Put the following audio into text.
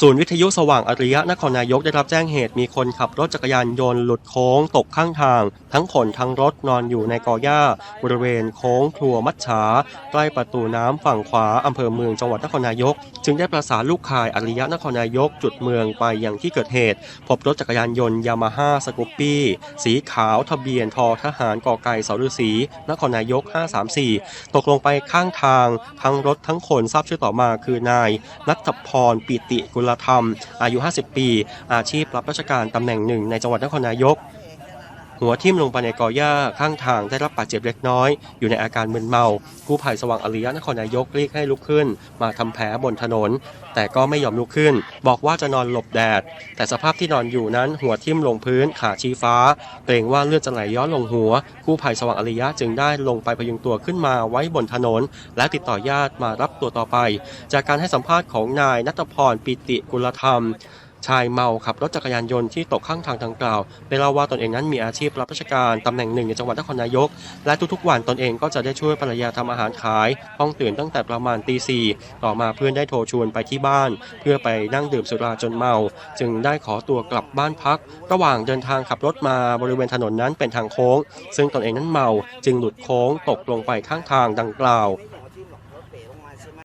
ศูนย์วิทยุสว่างอริยะนครนายกได้รับแจ้งเหตุมีคนขับรถจักรยานยนต์หลุดโค้งตกข้างทาง ทั้งคนทั้งรถนอนอยู่ในกอหญ้า บริเวณโค้งครัวมัดฉาใกล้ประตูน้ำฝั่งขวาอำเภอเมืองจังหวัดนครนายก จึงได้ประสานลูกข่ายอริยะนครนายกจุดเมืองไปยังที่เกิดเหตุ พบรถจักรยานยนต์ยามาฮ่าสกูปปี้สีขาวทะเบียนทอทหารกอไก่สฤษีนครนายก 534 ตกลงไปข้างทางทั้งรถทั้งคนทราบชื่อต่อมาคือนายนัทพรปิติกุลลธรรม อายุ 50 ปี อาชีพรับราชการตำแหน่งหนึ่งในจังหวัดนครนายก หัวทิ่มลงไปในกอหญ้าข้างทางได้รับบาดเจ็บเล็กน้อย อยู่ในอาการมึนเมา กู้ภัยสว่างอริยะนครนายกเรียกให้ลุกขึ้น มาทำแผลบนถนน แต่ก็ไม่ยอมลุกขึ้น บอกว่าจะนอนหลบแดด แต่สภาพที่นอนอยู่นั้นหัวทิ่มลงพื้นขาชี้ฟ้า เกรงว่าเลือดจะไหลย้อนลงหัว กู้ภัยสว่างอริยะจึงได้ลงไปพยุงตัวขึ้นมาไว้บนถนน และติดต่อญาติมารับตัวต่อไป จากการให้สัมภาษณ์ของนายนัทพรปิติกุลธรรม ชายเมาขับรถจักรยานยนต์ที่ตกข้างทางดังกล่าวได้เล่าว่าตนเองนั้นมีอาชีพรับราชการตำแหน่งหนึ่งในจังหวัดนครนายก และทุกๆวันตนเองก็จะได้ช่วยภรรยาทำอาหารขายต้องตื่นตั้งแต่ประมาณตีสี่ต่อมาเพื่อนได้โทรชวนไปที่บ้าน เพื่อไปนั่งดื่มสุราจนเมา จึงได้ขอตัวกลับบ้านพัก ระหว่างเดินทางขับรถมาบริเวณถนนนั้นเป็นทางโค้ง ซึ่งตนเองนั้นเมาจึงหลุดโค้งตกลงไปข้างทางดังกล่าว